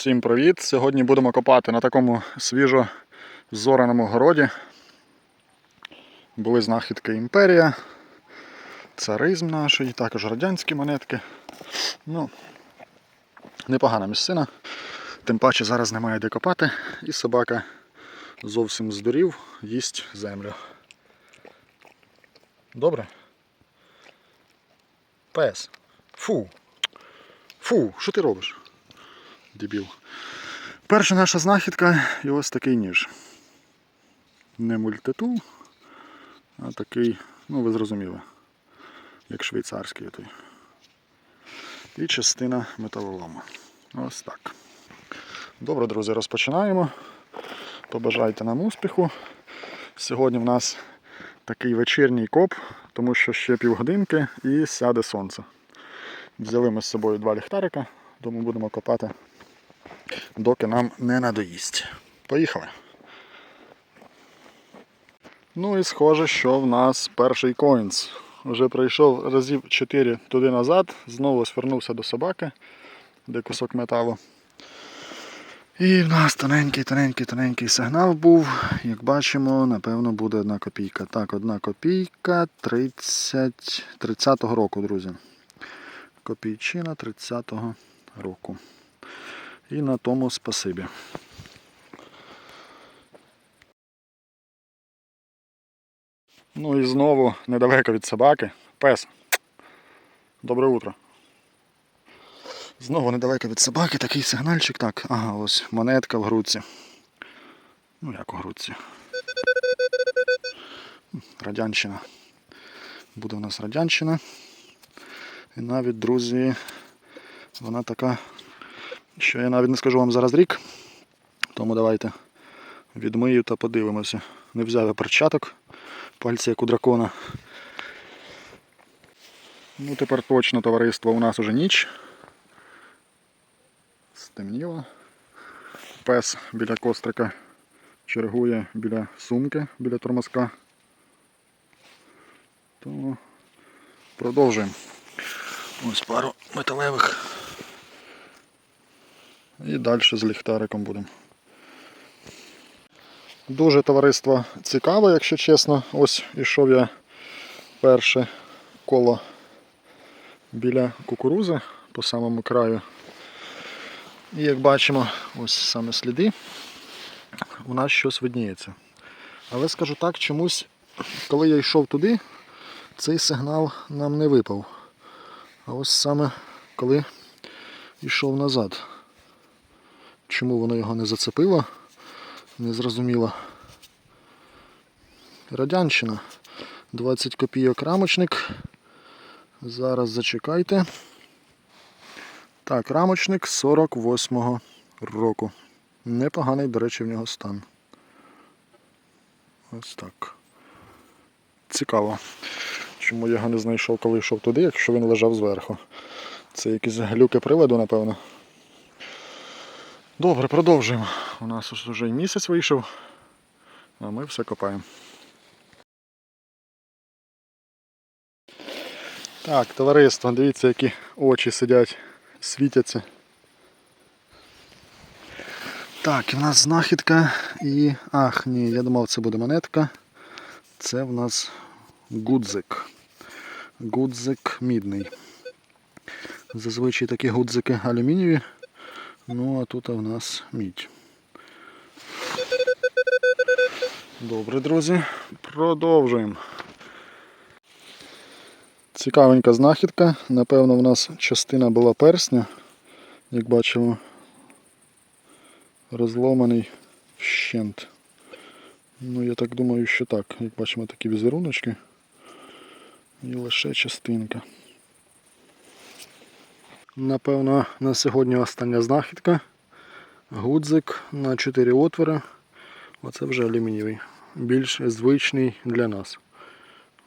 Всім привіт! Сьогодні будемо копати на такому свіжо зораному городі. Були знахідки імперія, царизм наш, також радянські монетки. Ну, непогана місцина. Тим паче зараз немає де копати, і собака зовсім здурів, їсть землю. Добре? Пес. Фу. Фу, що ти робиш? Дебіл. Перша наша знахідка і ось такий ніж. Не мультитул, а такий, ну ви зрозуміли, як швейцарський той. І частина металолому. Ось так. Добре, друзі, розпочинаємо. Побажайте нам успіху. Сьогодні в нас такий вечірній коп, тому що ще півгодинки і сяде сонце. Взяли ми з собою два ліхтарика, тому будемо копати доки нам не надоїсть. Поїхали. Ну і схоже, що в нас перший коінс. Вже пройшов разів 4 туди назад, знову свернувся до собаки, де кусок металу. І в нас тоненький, тоненький, тоненький сигнал був. Як бачимо, напевно, буде одна копійка. Так, одна копійка 30 30-го року, друзі. Копійчина 30-го року. І на тому спасибі. Ну і знову недалеко від собаки. Пес. Добре утро. Знову недалеко від собаки такий сигнальчик. Так, ага, ось монетка в грудці. Ну як у грудці. Радянщина. Буде у нас радянщина. І навіть, друзі, вона така що я навіть не скажу вам зараз рік. Тому давайте відмию та подивимося. Не взяв я перчаток, пальці як у дракона. Ну тепер точно товариство у нас уже ніч. Стемніло. Пес біля кострика чергує біля сумки, біля тормозка. Тому продовжуємо. Ось пару металевих і далі з ліхтариком будемо. Дуже товариство цікаве, якщо чесно. Ось ішов я перше коло біля кукурузи по самому краю. І як бачимо, ось саме сліди, у нас щось видніється. Але скажу так, чомусь, коли я йшов туди, цей сигнал нам не випав. А ось саме коли йшов назад. Чому воно його не зацепило, не зрозуміло. Радянщина. 20 копійок рамочник. Зараз зачекайте. Так, рамочник 48-го року. Непоганий, до речі, в нього стан. Ось так. Цікаво. Чому я його не знайшов, коли йшов туди, якщо він лежав зверху. Це якісь глюки приладу, напевно. Добре, продовжуємо. У нас вже місяць вийшов, а ми все копаємо. Так, товариство, дивіться, які очі сидять, світяться. Так, і в нас знахідка і... Ах, ні, я думав, це буде монетка. Це в нас гудзик. Гудзик мідний. Зазвичай такі гудзики алюмінієві. Ну, а тут у нас мідь. Добре, друзі, продовжуємо. Цікавенька знахідка. Напевно, в нас частина була персня, як бачимо, розломаний вщент. Ну, я так думаю, що так. Як бачимо такі візеруночки. І лише частинка. Напевно, на сьогодні остання знахідка. Гудзик на 4 отвори. Оце вже алюмінієвий. Більш звичний для нас.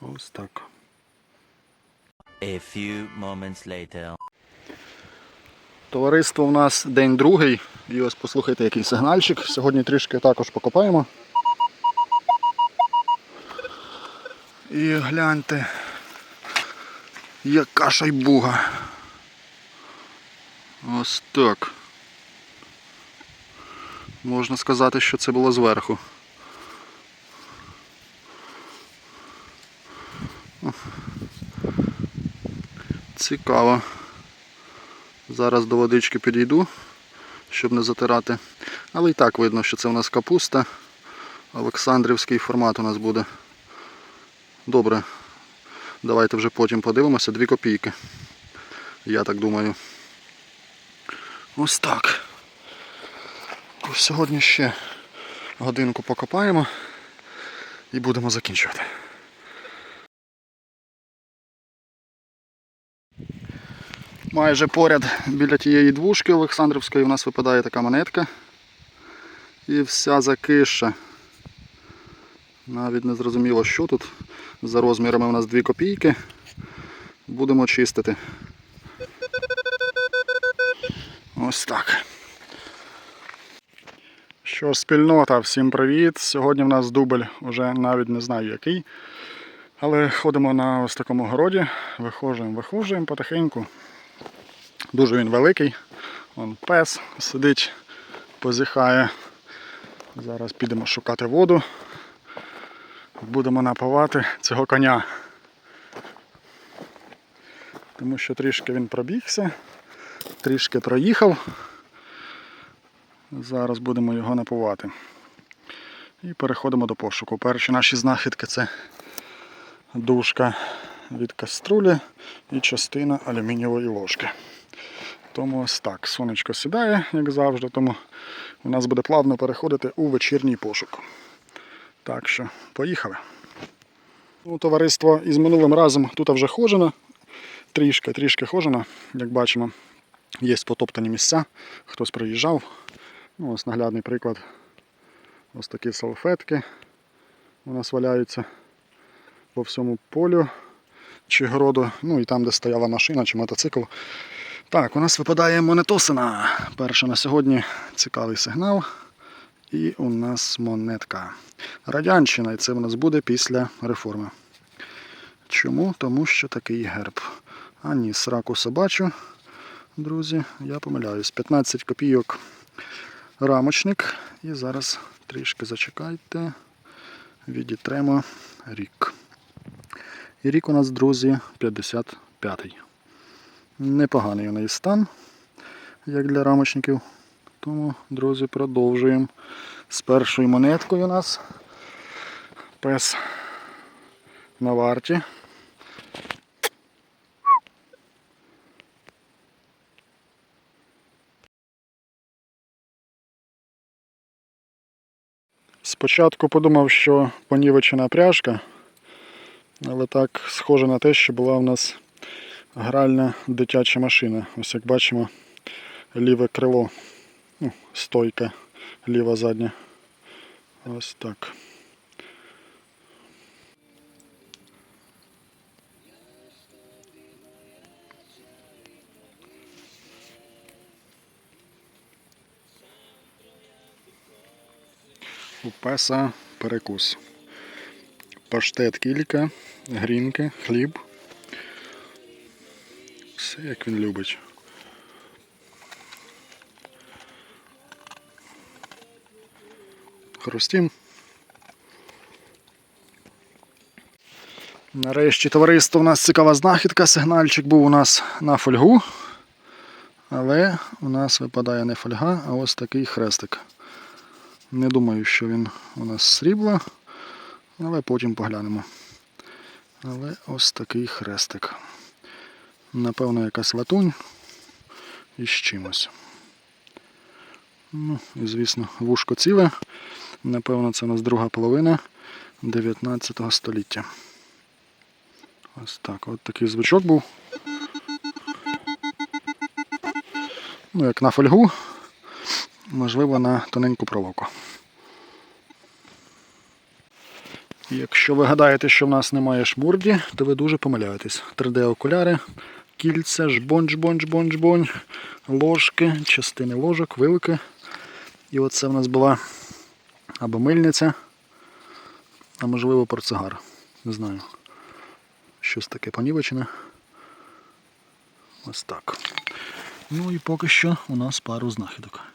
Ось так. A few moments later. Товариство у нас день другий. І ось послухайте, який сигнальчик. Сьогодні трішки також покопаємо. І гляньте, яка шайбуга. Ось так. Можна сказати, що це було зверху. Цікаво. Зараз до водички підійду, щоб не затирати. Але і так видно, що це у нас капуста. Олександрівський формат у нас буде. Добре. Давайте вже потім подивимося. Дві копійки. Я так думаю. Ось так. Сьогодні ще годинку покопаємо і будемо закінчувати. Майже поряд біля тієї двушки Олександрівської у нас випадає така монетка. І вся закиша. Навіть не зрозуміло, що тут. За розмірами у нас 2 копійки. Будемо чистити. Ось так. Що спільнота, всім привіт. Сьогодні в нас дубль уже навіть не знаю який. Але ходимо на ось такому городі, виходжуємо, виходжуємо потихеньку. Дуже він великий. Вон пес сидить, позіхає. Зараз підемо шукати воду. Будемо напавати цього коня. Тому що трішки він пробігся, трішки проїхав. Зараз будемо його напувати. І переходимо до пошуку. Перші наші знахідки це дужка від каструлі і частина алюмінієвої ложки. Тому ось так. Сонечко сідає, як завжди, тому у нас буде плавно переходити у вечірній пошук. Так що, поїхали. Ну, товариство із минулим разом тут вже хожено. Трішки, трішки хожено, як бачимо, є потоптані місця, хтось приїжджав. Ну, ось наглядний приклад. Ось такі салфетки у нас валяються по всьому полю чи городу, ну і там, де стояла машина чи мотоцикл. Так, у нас випадає монетосина. Перша на сьогодні цікавий сигнал. І у нас монетка. Радянщина, і це у нас буде після реформи. Чому? Тому що такий герб. А ні, сраку собачу, друзі, я помиляюсь. 15 копійок рамочник. І зараз трішки зачекайте. Відітремо рік. І рік у нас, друзі, 55-й. Непоганий у неї стан, як для рамочників. Тому, друзі, продовжуємо. З першою монеткою у нас пес на варті. Спочатку подумав, що понівечена пряжка, але так схоже на те, що була в нас гральна дитяча машина. Ось як бачимо, ліве крило, ну, стойка, ліва задня. Ось так. У песа перекус. Паштет кілька, грінки, хліб. Все як він любить. Хрустім. Нарешті товариство у нас цікава знахідка. Сигнальчик був у нас на фольгу. Але у нас випадає не фольга, а ось такий хрестик. Не думаю, що він у нас срібла, але потім поглянемо. Але ось такий хрестик. Напевно, якась латунь із чимось. Ну, і звісно, вушко ціле. Напевно, це у нас друга половина 19 століття. Ось так, от такий звучок був. Ну, як на фольгу, можливо, на тоненьку проволоку. Якщо ви гадаєте, що в нас немає шмурді, то ви дуже помиляєтесь. 3D-окуляри, кільця, жбонь, жбонь, жбонь, жбонь, ложки, частини ложок, вилки. І оце в нас була або мильниця, а можливо портсигар. Не знаю. Щось таке понівечене. Ось так. Ну і поки що у нас пару знахідок.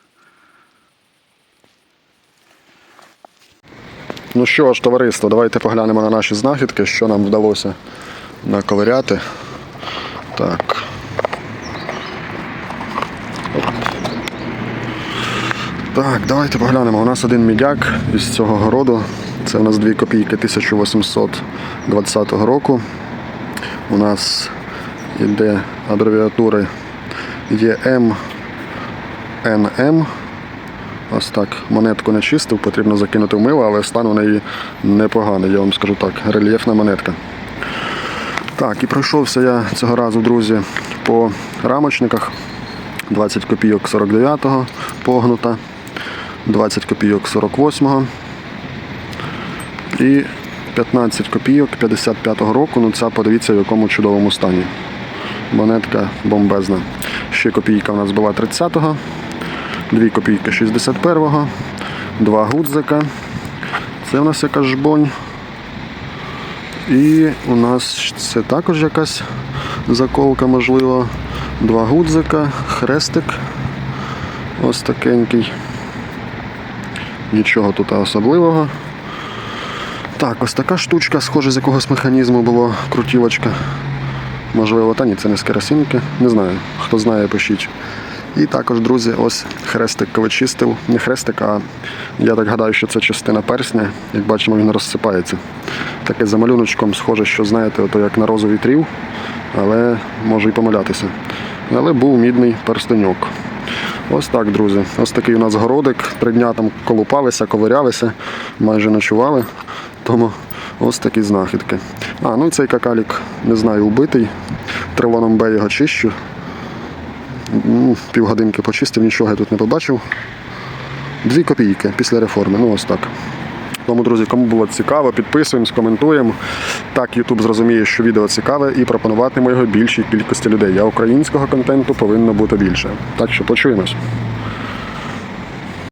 Ну що ж, товариство, давайте поглянемо на наші знахідки, що нам вдалося наковиряти. Так. Так, давайте поглянемо. У нас один мідяк із цього городу. Це у нас 2 копійки 1820 року. У нас йде абревіатури ЄМ НМ. Ось так, монетку не чистив, потрібно закинути в мило, але стан у неї непоганий, я вам скажу так, рельєфна монетка. Так, і пройшовся я цього разу, друзі, по рамочниках. 20 копійок 49-го погнута, 20 копійок 48-го і 15 копійок 55-го року. Ну ця подивіться в якому чудовому стані. Монетка бомбезна. Ще копійка у нас була 30-го, 2 копійки 61-го, 2 гудзика. Це у нас якась жбонь. І у нас це також якась заколка, можливо. Два гудзика, хрестик. Ось такенький. Нічого тут особливого. Так, ось така штучка, схоже, з якогось механізму було крутілочка. Можливо, та ні, це не з керосинки. Не знаю. Хто знає, пишіть. І також, друзі, ось хрестик вичистив. Не хрестик, а я так гадаю, що це частина персня. Як бачимо, він розсипається. Таке за малюночком схоже, що знаєте, ото як на розу вітрів, але можу і помилятися. Але був мідний перстеньок. Ось так, друзі. Ось такий у нас городик. Три дня там колупалися, ковирялися, майже ночували. Тому ось такі знахідки. А, ну і цей какалік, не знаю, убитий. Трилоном Б його чищу. Ну, Півгодинки почистив, нічого я тут не побачив. Дві копійки після реформи. Ну ось так. Тому, друзі, кому було цікаво, підписуємось, коментуємо. Так YouTube зрозуміє, що відео цікаве і пропонуватиме його більшій кількості людей. А українського контенту повинно бути більше. Так що почуємось.